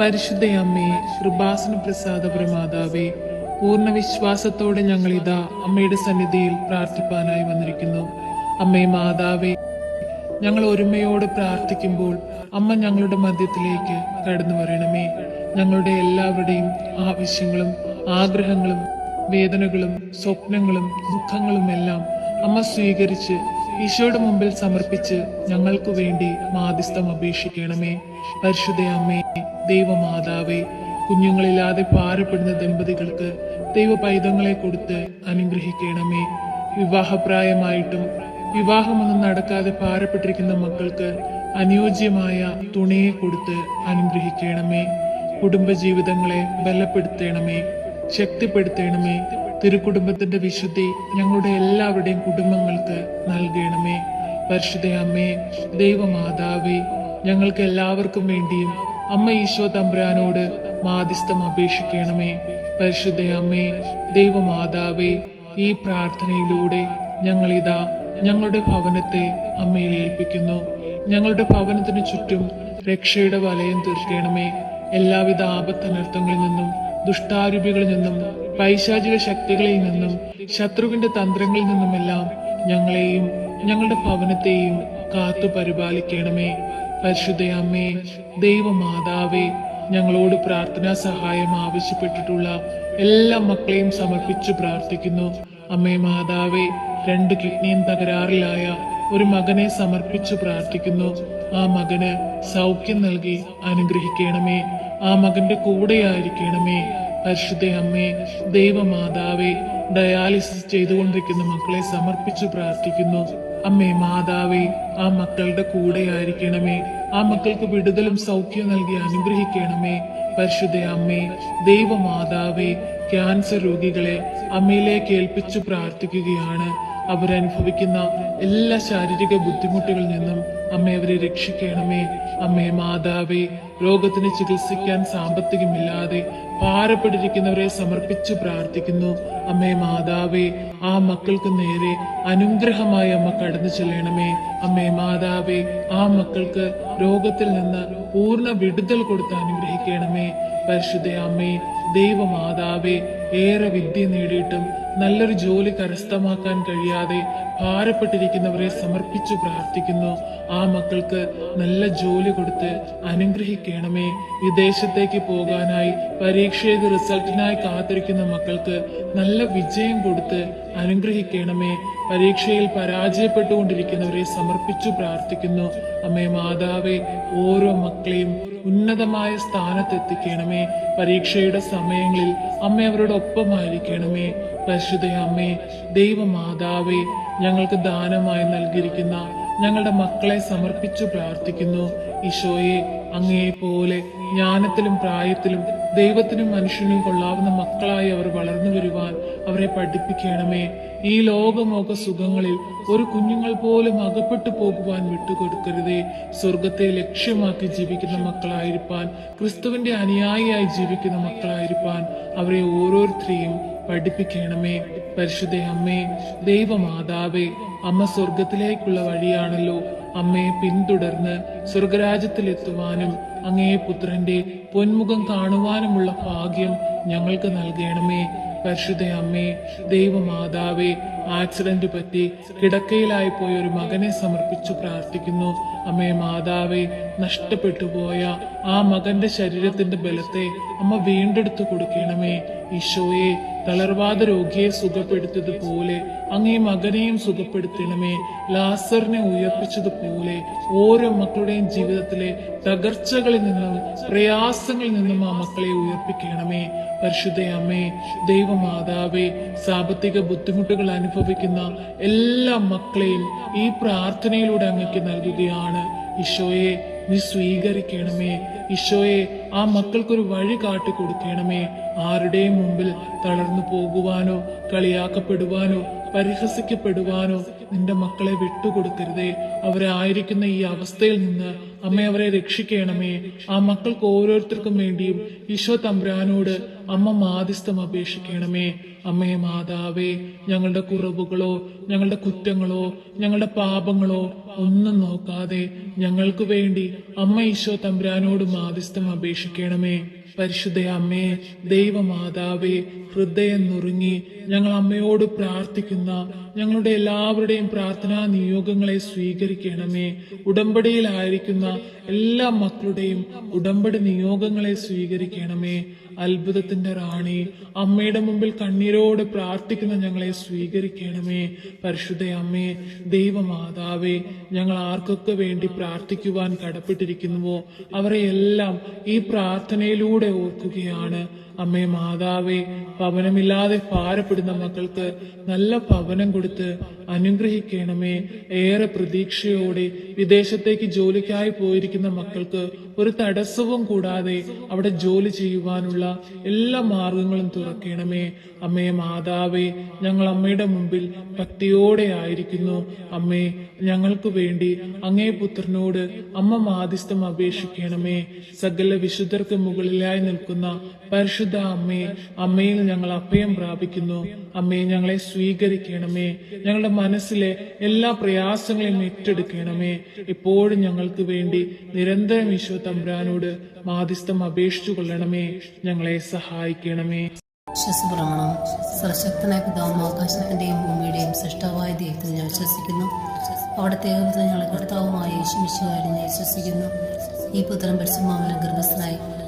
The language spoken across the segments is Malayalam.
പരിശുദ്ധയമ്മേ കൃപാസന പ്രസാദ പ്രമാതാവേ പൂർണ വിശ്വാസത്തോടെ ഞങ്ങൾ ഇതാ അമ്മയുടെ സന്നിധിയിൽ പ്രാർത്ഥിപ്പാനായി വന്നിരിക്കുന്നു. അമ്മേ മാതാവേ ഞങ്ങൾ ഒരുമയോടെ പ്രാർത്ഥിക്കുമ്പോൾ അമ്മ ഞങ്ങളുടെ മധ്യത്തിലേക്ക് കടന്നു വരണമേ. ഞങ്ങളുടെ എല്ലാവരുടെയും ആവശ്യങ്ങളും ആഗ്രഹങ്ങളും വേദനകളും സ്വപ്നങ്ങളും ദുഃഖങ്ങളും എല്ലാം അമ്മ സ്വീകരിച്ച് ഈശോയുടെ മുമ്പിൽ സമർപ്പിച്ച് ഞങ്ങൾക്ക് വേണ്ടി മാധ്യസ്ഥം അപേക്ഷിക്കണമേ. പരിശുദ്ധ അമ്മേ ദൈവമാതാവേ കുഞ്ഞുങ്ങളില്ലാതെ പാരപ്പെടുന്ന ദമ്പതികൾക്ക് ദൈവ പൈതങ്ങളെ കൊടുത്ത് അനുഗ്രഹിക്കണമേ. വിവാഹപ്രായമായിട്ടും വിവാഹമൊന്നും നടക്കാതെ ഭാരപ്പെട്ടിരിക്കുന്ന മക്കൾക്ക് അനുയോജ്യമായ തുണയെ കൊടുത്ത് അനുഗ്രഹിക്കണമേ. കുടുംബജീവിതങ്ങളെ ബലപ്പെടുത്തണമേ ശക്തിപ്പെടുത്തണമേ. തിരുക്കുടുംബത്തിന്റെ വിശുദ്ധി ഞങ്ങളുടെ എല്ലാവരുടെയും കുടുംബങ്ങൾക്ക് നൽകണമേ. പരിശുദ്ധ അമ്മേ ദൈവമാതാവേ ഞങ്ങൾക്ക് എല്ലാവർക്കും വേണ്ടിയും അമ്മ ഈശോ തമ്പ്രാനോട് മാധ്യസ്ഥം അപേക്ഷിക്കണമേ. പരിശുദ്ധ അമ്മേ ദൈവമാതാവേ ഈ പ്രാർത്ഥനയിലൂടെ ഞങ്ങളിതാ ഞങ്ങളുടെ ഭവനത്തെ അമ്മയിൽ ഏൽപ്പിക്കുന്നു. ഞങ്ങളുടെ ഭവനത്തിന് ചുറ്റും രക്ഷയുടെ വലയം തീർക്കണമേ. എല്ലാവിധ ആപത്തനർത്ഥങ്ങളിൽ നിന്നും ദുഷ്ടാരൂപികളിൽ നിന്നും പൈശാചിക ശക്തികളിൽ നിന്നും ശത്രുവിന്റെ തന്ത്രങ്ങളിൽ നിന്നുമെല്ലാം ഞങ്ങളെയും ഞങ്ങളുടെ ഭവനത്തെയും കാത്തു പരിപാലിക്കണമേ പരിശുദ്ധ അമ്മേ ദൈവമാതാവേ ഞങ്ങളോട് പ്രാർത്ഥനാ സഹായം ആവശ്യപ്പെട്ടിട്ടുള്ള എല്ലാ മക്കളെയും സമർപ്പിച്ചു പ്രാർത്ഥിക്കുന്നു. അമ്മേ മാതാവേ രണ്ട് കിഡ്നിയും തകരാറിലായ ഒരു മകനെ സമർപ്പിച്ചു പ്രാർത്ഥിക്കുന്നു. ആ മകന് സൗഖ്യം നൽകി അനുഗ്രഹിക്കണമേ. ആ മകന്റെ കൂടെയായിരിക്കണമേ. പരിശുദ്ധ അമ്മേ ദൈവമാതാവേ ഡയാലിസിസ് ചെയ്തുകൊണ്ടിരിക്കുന്ന മക്കളെ സമർപ്പിച്ചു പ്രാർത്ഥിക്കുന്നു. അമ്മേ മാതാവേ ആ മക്കളുടെ കൂടെ ആയിരിക്കണമേ ആ മക്കൾക്ക് വിടുതലും സൗഖ്യം നൽകി അനുഗ്രഹിക്കണമേ. പരിശുദ്ധ അമ്മേ ദൈവമാതാവേ ക്യാൻസർ രോഗികളെ അമ്മയിലേക്ക് ഏൽപ്പിച്ചു പ്രാർത്ഥിക്കുകയാണ്. അവരനുഭവിക്കുന്ന എല്ലാ ശാരീരിക ബുദ്ധിമുട്ടുകളിൽ നിന്നും അമ്മ അവരെ രക്ഷിക്കണമേ. അമ്മേ മാതാവേ രോഗത്തിന് ചികിത്സിക്കാൻ സാമ്പത്തികമില്ലാതെ ഭാരപ്പെട്ടിരിക്കുന്നവരെ സമർപ്പിച്ചു പ്രാർത്ഥിക്കുന്നു. അമ്മേ മാതാവേ ആ മക്കൾക്ക് നേരെ അനുഗ്രഹമായി അമ്മ കടന്നു ചെല്ലണമേ. അമ്മേ മാതാവേ ആ മക്കൾക്ക് രോഗത്തിൽ നിന്ന് പൂർണ വിടുതൽ കൊടുത്ത് അനുഗ്രഹിക്കണമേ. പരിശുദ്ധ അമ്മേ ദൈവമാതാവേ ഏറെ വിദ്യ നേടിയിട്ടും നല്ലൊരു ജോലി കരസ്ഥമാക്കാൻ കഴിയാതെ ഭാരപ്പെട്ടിരിക്കുന്നവരെ സമർപ്പിച്ചു പ്രാർത്ഥിക്കുന്നു. ആ മക്കൾക്ക് നല്ല ജോലി കൊടുത്ത് അനുഗ്രഹിക്കണമേ. വിദേശത്തേക്ക് പോകാനായി പരീക്ഷയുടെ റിസൾട്ടിനായി കാത്തിരിക്കുന്ന മക്കൾക്ക് നല്ല വിജയം കൊടുത്ത് അനുഗ്രഹിക്കണമേ. പരീക്ഷയിൽ പരാജയപ്പെട്ടുകൊണ്ടിരിക്കുന്നവരെ സമർപ്പിച്ചു പ്രാർത്ഥിക്കുന്നു. അമ്മേ മാതാവേ ഓരോ മക്കളെയും ഉന്നതമായ സ്ഥാനത്തെത്തിക്കണമേ. പരീക്ഷയുടെ സമയങ്ങളിൽ അമ്മ അവരുടെ ഒപ്പമായിരിക്കണമേ പരിശുദ്ധ അമ്മേ ദൈവമാതാവേ ഞങ്ങൾക്ക് ദാനമായി നൽകിയിരിക്കുന്ന ഞങ്ങളുടെ മക്കളെ സമർപ്പിച്ചു പ്രാർത്ഥിക്കുന്നു. ഈശോയെ അങ്ങയെ പോലെ ജ്ഞാനത്തിലും പ്രായത്തിലും ദൈവത്തിനും മനുഷ്യനും കൊള്ളാവുന്ന മക്കളായി അവർ വളർന്നു വരുവാൻ അവരെ പഠിപ്പിക്കണമേ. ഈ ലോകമോക സുഖങ്ങളിൽ ഒരു കുഞ്ഞുങ്ങൾ പോലും അകപ്പെട്ടു പോകുവാൻ വിട്ടുകൊടുക്കരുതേ. സ്വർഗത്തെ ലക്ഷ്യമാക്കി ജീവിക്കുന്ന മക്കളായിരിക്കാൻ ക്രിസ്തുവിന്റെ അനുയായിയായി ജീവിക്കുന്ന മക്കളായിരിക്കാൻ അവരെ ഓരോരുത്തരെയും പഠിപ്പിക്കണമേ. പരിശുദ്ധ അമ്മേ ദൈവമാതാവേ അമ്മ സ്വർഗത്തിലേക്കുള്ള വഴിയാണല്ലോ. അമ്മയെ പിന്തുടർന്ന് സ്വർഗരാജ്യത്തിലെത്തുവാനും അങ്ങേ പുത്രന്റെ പൊന്മുഖം കാണുവാനുമുള്ള ഭാഗ്യം ഞങ്ങൾക്ക് നൽകണമേ. പരിശുദ്ധ അമ്മേ ദൈവമാതാവേ ആക്സിഡന്റ് പറ്റി കിടക്കയിലായി പോയ ഒരു മകനെ സമർപ്പിച്ചു പ്രാർത്ഥിക്കുന്നു. അമ്മേ മാതാവേ നഷ്ടപ്പെട്ടു പോയ ആ മകന്റെ ശരീരത്തിന്റെ ബലത്തെ അമ്മ വീണ്ടെടുത്തു കൊടുക്കണമേ. ഈശോയെ തളർവാദ രോഗിയെ സുഖപ്പെടുത്തിയതുപോലെ അങ്ങേ മകനെയും സുഖപ്പെടുത്തണമേ. ലാസറിനെ ഉയർപ്പിച്ചതുപോലെ ഓരോ മക്കളുടെയും ജീവിതത്തിലെ തകർച്ചകളിൽ നിന്നും പ്രയാസങ്ങളിൽ നിന്നും ആ മക്കളെ ഉയർപ്പിക്കണമേ. പരിശുദ്ധ അമ്മേ ദൈവമാതാവേ സാമ്പത്തിക ബുദ്ധിമുട്ടുകൾ അനുഭവിക്കുന്ന എല്ലാ മക്കളെയും ഈ പ്രാർത്ഥനയിലൂടെ അങ്ങക്ക് നൽകുകയാണ്. ഈശോയെ നീ സ്വീകരിക്കണമേ. ഈശോയെ ആ മക്കൾക്കൊരു വഴി കാട്ടി കൊടുക്കണമേ. ആരുടെയും മുമ്പിൽ തളർന്നു പോകുവാനോ കളിയാക്കപ്പെടുവാനോ പരിഹസിക്കപ്പെടുവാനോ നിന്റെ മക്കളെ വിട്ടുകൊടുക്കരുതേ. അവരെ ആയിരിക്കുന്ന ഈ അവസ്ഥയിൽ നിന്ന് അമ്മ അവരെ രക്ഷിക്കണമേ. ആ മക്കൾക്ക് ഓരോരുത്തർക്കും വേണ്ടിയും ഈശോ തമ്പുരാനോട് അമ്മ മാധ്യസ്ഥം അപേക്ഷിക്കണമേ. അമ്മേ മാതാവേ ഞങ്ങളുടെ കുറവുകളോ ഞങ്ങളുടെ കുറ്റങ്ങളോ ഞങ്ങളുടെ പാപങ്ങളോ ഒന്നും നോക്കാതെ ഞങ്ങൾക്ക് വേണ്ടി അമ്മ ഈശോ തമ്പുരാനോട് മാധ്യസ്ഥം അപേക്ഷിക്കണമേ. പരിശുദ്ധ അമ്മേ ദൈവമാതാവേ ഹൃദയം നുറുങ്ങി ഞങ്ങൾ അമ്മയോട് പ്രാർത്ഥിക്കുന്ന ഞങ്ങളുടെ എല്ലാവരുടെയും പ്രാർത്ഥനാ നിയോഗങ്ങളെ സ്വീകരിക്കണമേ. ഉടമ്പടിയിലായിരിക്കുന്ന എല്ലാ മക്കളുടെയും ഉടമ്പടി നിയോഗങ്ങളെ സ്വീകരിക്കണമേ. അത്ഭുതത്തിന്റെ റാണി അമ്മയുടെ മുമ്പിൽ കണ്ണീരോട് പ്രാർത്ഥിക്കുന്ന ഞങ്ങളെ സ്വീകരിക്കണമേ. പരിശുദ്ധ അമ്മേ ദൈവമാതാവേ ഞങ്ങൾ ആർക്കൊക്കെ വേണ്ടി പ്രാർത്ഥിക്കുവാൻ കടപ്പെട്ടിരിക്കുന്നുവോ? അവരെ എല്ലാം ഈ പ്രാർത്ഥനയിലൂടെ ഓർക്കുകയാണ്. അമ്മേ മാതാവേ ഭവനമില്ലാതെ ഭാരപ്പെടുന്ന മക്കൾക്ക് നല്ല പവനം കൊടുത്ത് അനുഗ്രഹിക്കണമേ. ഏറെ പ്രതീക്ഷയോടെ വിദേശത്തേക്ക് ജോലിക്കായി പോയിരിക്കുന്ന മക്കൾക്ക് ഒരു തടസ്സവും കൂടാതെ അവിടെ ജോലി ചെയ്യുവാനുള്ള എല്ലാ മാർഗങ്ങളും തുറക്കണമേ. അമ്മേ മാതാവേ ഞങ്ങൾ അമ്മയുടെ മുമ്പിൽ ഭക്തിയോടെ ആയിരിക്കുന്നു. അമ്മേ ഞങ്ങൾക്ക് വേണ്ടി അങ്ങേ പുത്രനോട് അമ്മ മാധ്യസ്ഥം അപേക്ഷിക്കണമേ. സകല വിശുദ്ധർക്ക് മുകളിലായി നിൽക്കുന്ന പരിശുദ്ധ അമ്മേ അമ്മയിൽ ഞങ്ങൾ അഭയം പ്രാപിക്കുന്നു. അമ്മയെ ഞങ്ങളെ സ്വീകരിക്കണമേ. ഞങ്ങളുടെ മനസ്സിലെ എല്ലാ പ്രയാസങ്ങളെയും ഏറ്റെടുക്കണമേ. എപ്പോഴും ഞങ്ങൾക്ക് വേണ്ടി നിരന്തരം ഈശോ തമ്പുരാനോട് മാധ്യസ്ഥം അപേക്ഷിച്ചു കൊള്ളണമേ. ഞങ്ങളെ സഹായിക്കണമേ. വിശ്വസപ്രമാണം. സർശക്തനായ പിതാവും ആകാശത്തിന്റെയും ഭൂമിയുടെയും സൃഷ്ടാവായ ദൈവത്തിൽ ഞാൻ വിശ്വസിക്കുന്നു. അവിടുത്തെ ഞങ്ങളെ കർത്താവുമായ യേശുമിശുകാരി ഞാൻ വിശ്വസിക്കുന്നു. ഈ പുത്രം പരിശുമാമലം ഗർഭസ്ഥനായി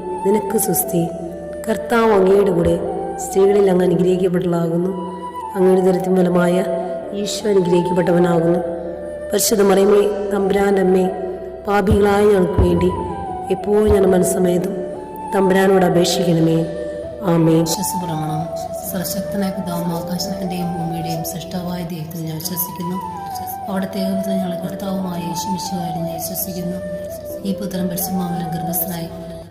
നിനക്ക് സുസ്തി. കർത്താവ് അങ്ങയുടെ കൂടെ സ്ത്രീകളിൽ അങ്ങ് അനുഗ്രഹിക്കപ്പെട്ടതാകുന്നു അങ്ങയുടെ ദരത്തിൻ ഫലമായ ഈശോ അനുഗ്രഹിക്കപ്പെട്ടവനാകുന്നു. പരിശുദ്ധ മറിയമ്മേ തമ്പുരാന്റെ അമ്മേ പാപികളായ ഞങ്ങൾക്ക് വേണ്ടി എപ്പോഴും ഞാൻ മനസ്സമയതും തമ്പുരാനോട് അപേക്ഷിക്കണമേ. ആമേ വിശ്വസപ്രമാണം സർശക്തനായ പിതാവും ആകാശത്തിന്റെയും ഭൂമിയുടെയും സൃഷ്ടാവായ ദൈവത്തിൽ ഞാൻ വിശ്വസിക്കുന്നു. അവിടുത്തെ ഏകപുത്രൻ ഞങ്ങളുടെ കർത്താവുമായ യേശുമിശുകാരി ഞാൻ വിശ്വസിക്കുന്നു. ഈ പുത്രം പരിശുമാമലം ഗർഭസ്ഥനായി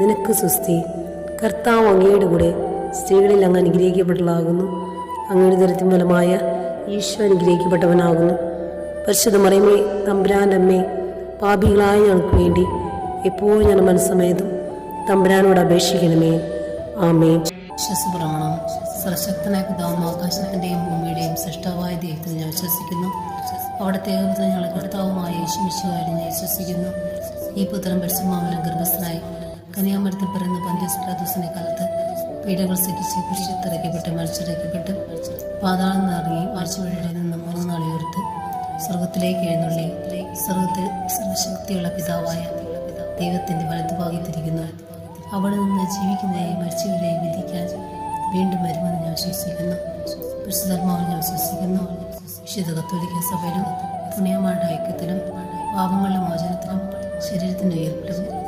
നിനക്ക് സുസ്തി. കർത്താവ് അങ്ങയുടെ കൂടെ സ്ത്രീകളിൽ അങ്ങ് അനുഗ്രഹിക്കപ്പെട്ടതാകുന്നു അങ്ങയുടെ ദുരിതം ഫലമായ ഈശോ അനുഗ്രഹിക്കപ്പെട്ടവനാകുന്നു. പരിശുദ്ധ മറിയമ്മേ തമ്പുരാന്റെ അമ്മേ പാപികളായ ഞങ്ങൾക്ക് വേണ്ടി എപ്പോഴും ഞാൻ മനസ്സമേതും തമ്പുരാനോട് അപേക്ഷിക്കണമേ. ആമേ വിശ്വസപ്രമാണം. സർശക്തനായ പിതാവും ആകാശത്തിന്റെയും ഭൂമിയുടെയും സൃഷ്ടാവായ ദൈവത്തിൽ ഞാൻ വിശ്വസിക്കുന്നു. അവിടത്തെ ഞങ്ങളെ കർത്താവുമായ യേശുമിശുകാരി ഞാൻ വിശ്വസിക്കുന്നു. ഈ പുത്രൻ പരിശുമാമലം ഗർഭസ്ഥനായി. കന്യാമരത്തിൽ പിറന്ന പന്ത്യസ്പ്രാദോസിന്റെ കാലത്ത് പീഡകൾ സഹിച്ച് കുരിശിത്തിറക്കപ്പെട്ട് മരിച്ചിറക്കപ്പെട്ട് പാതാളം നിറങ്ങി ആഴ്ചവഴിയുടെ നിന്ന് മൂന്ന് നാൾ ഉയർത്ത് സ്വർഗത്തിലേക്ക് എഴുന്നള്ളി. സ്വർഗത്തിൽ സർവശക്തിയുള്ള പിതാവായ ദൈവത്തിന്റെ വലതുഭാഗത്തിരിക്കുന്നു അവിടെ നിന്ന് ജീവിക്കുന്നതായി മരിച്ചവരെ വിധിക്കാൻ വീണ്ടും വരുമെന്ന് ഞാൻ വിശ്വസിക്കുന്നു. പരിശുദ്ധാത്മാവിൽ ഞാൻ വിശ്വസിക്കുന്നു. വിശുദ്ധ കത്തോലിക്ക സഭയിലും പുണ്യമാരുടെ ഐക്യത്തിലും പാപങ്ങളുടെ മോചനത്തിലും ശരീരത്തിന്റെ ഉയർപ്പിലും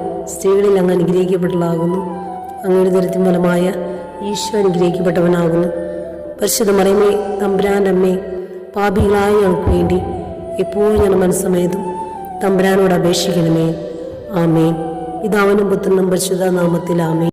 സ്ത്രീകളിൽ അങ്ങ് അനുഗ്രഹിക്കപ്പെട്ടതാകുന്നു അങ്ങയുടെ ദുരിതം ഫലമായ ഈശോ അനുഗ്രഹിക്കപ്പെട്ടവനാകുന്നു. പരിശുദ്ധ മറിയമേ തമ്പുരാന്റെ അമ്മേ പാപികളായ ഞങ്ങൾക്ക് വേണ്ടി എപ്പോഴും ഞാൻ മനസ്സമേതും തമ്പുരാനോട് അപേക്ഷിക്കണമേ. ആമേ ഇതാവനും പുത്രനും പരിശുദ്ധ നാമത്തിൽ ആമേ